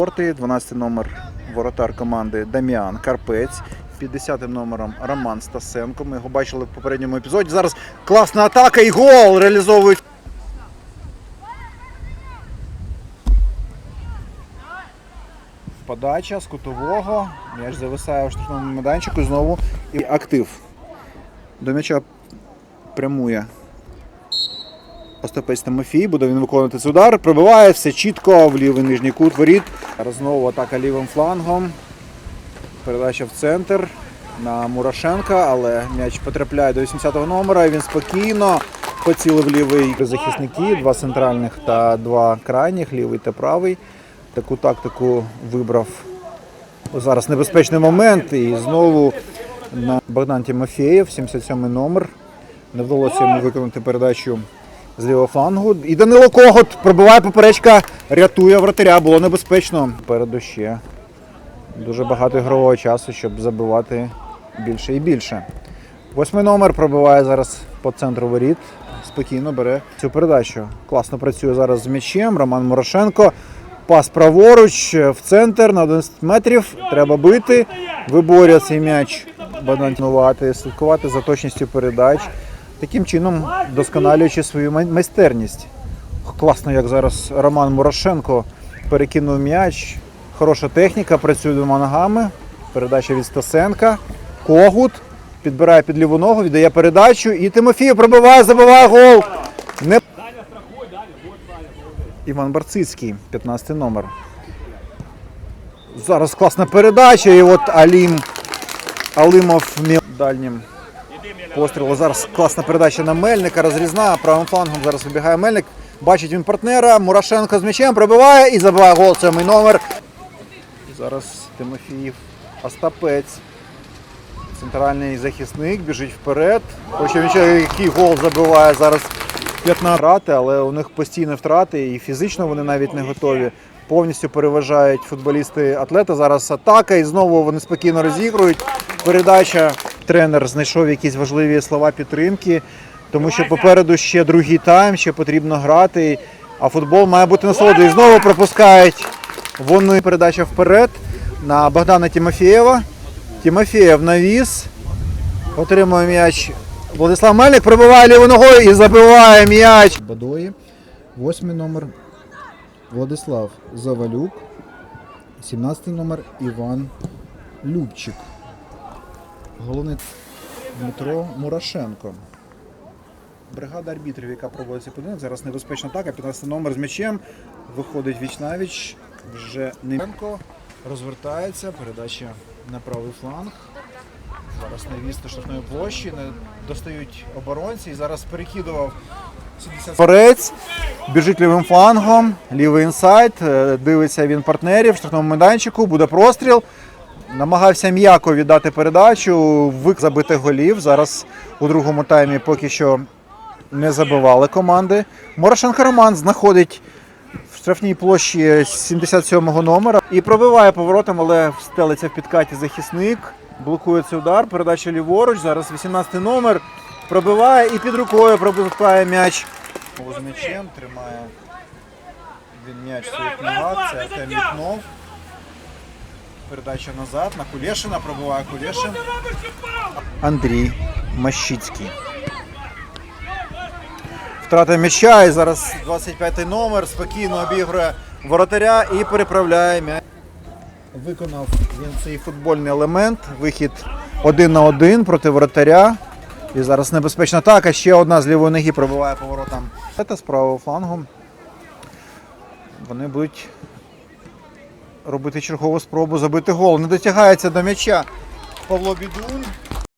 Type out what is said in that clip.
Порти, 12 номер воротар команди Дам'ян Карпець. 50 номером Роман Стасенко. Ми його бачили в попередньому епізоді. Зараз класна атака і гол реалізовують. Подача з кутового. М'яч зависає у штрафному майданчику. Знову і актив. До м'яча прямує Остапець Тимофій, буде він виконувати цей удар. Пробиває все чітко в лівий нижній кут воріт. Знову атака лівим флангом. Передача в центр на Мурашенка, але м'яч потрапляє до 80-го номера. і Він спокійно поцілив лівий захисники, два центральних та два крайніх, лівий та правий. Таку тактику вибрав зараз небезпечний момент. І знову на Богдан Тимофєєв, 77-й номер. Не вдалося йому виконати передачу з лівого флангу. І Данило Когот пробиває поперечка, рятує вратаря, було небезпечно. Переду ще дуже багато ігрового часу, щоб забивати більше і більше. Восьмий номер пробиває зараз по центру воріт. Спокійно бере цю передачу. Класно працює зараз з м'ячем. Роман Морошенко. Пас праворуч в центр на 11 метрів. Треба бити. Виборює цей м'яч. Баданувати, слідкувати за точністю передач. Таким чином досконалюючи свою майстерність. Класно, як зараз Роман Морошенко перекинув м'яч. Хороша техніка, працює двома ногами. Передача від Стасенка. Когут підбирає під ліву ногу, віддає передачу. І Тимофій пробиває, забиває гол. Не... Іван Барцицький, 15 номер. Зараз класна передача. І от Алім Алимов дальнім пострілу. Зараз класна передача на Мельника, розрізна. Правим флангом зараз вибігає Мельник. Бачить він партнера. Мурашенко з м'ячем пробиває і забиває гол. Сьомий номер. Зараз Тимофіїв Остапець. Центральний захисник біжить вперед. Хоче він який гол забиває зараз 15 втрати, але у них постійні втрати і фізично вони навіть не готові. Повністю переважають футболісти атлета. Зараз атака, і знову вони спокійно розігрують. Передача. Тренер знайшов якісь важливі слова підтримки, тому що попереду ще другий тайм, ще потрібно грати. А футбол має бути насолодою. І знову пропускають вони передача вперед на Богдана Тимофєєва. Тимофєєв навіс. Отримує м'яч. Владислав Мельник пробиває лівою ногою і забиває м'яч. Бадої. Восьмий номер Владислав Завалюк. 17 номер Іван Любчик. Головний Дмитро Мурашенко. Бригада арбітрів, яка проводить цей поєдинок. Зараз небезпечна атака. 15 номер з м'ячем. Виходить віч навіч. Вже Неменко розвертається. Передача на правий фланг. Зараз навіс до штрафної площі. Не достають оборонці. І зараз перекидував 70 Форець. Біжить лівим флангом. Лівий інсайд. Е, Дивиться він партнерів в штрафному майданчику. Буде простріл. Намагався м'яко віддати передачу, вик забити голів. Зараз у другому таймі поки що не забивали команди. Морошенко Роман знаходить в штрафній площі 77-го номера і пробиває поворотом, але стелиться в підкаті захисник. Блокує цей удар. Передача ліворуч. Зараз 18-й номер. Пробиває і під рукою пробиває м'яч. З м'ячем тримає він м'яч своїх ногах. Це Артем. Передача назад на Кулєшина. Пробиває Кулєшин. Андрій Мащицький. Втрата м'яча і зараз 25-й номер спокійно обігрує воротаря і переправляє м'яч. Виконав він цей футбольний елемент. Вихід один на один проти воротаря. І зараз небезпечна атака. Ще одна з лівої ноги пробиває поворотом. Це з правого флангу. Вони будуть робити чергову спробу забити гол. Не дотягається до м'яча Павло Бідун.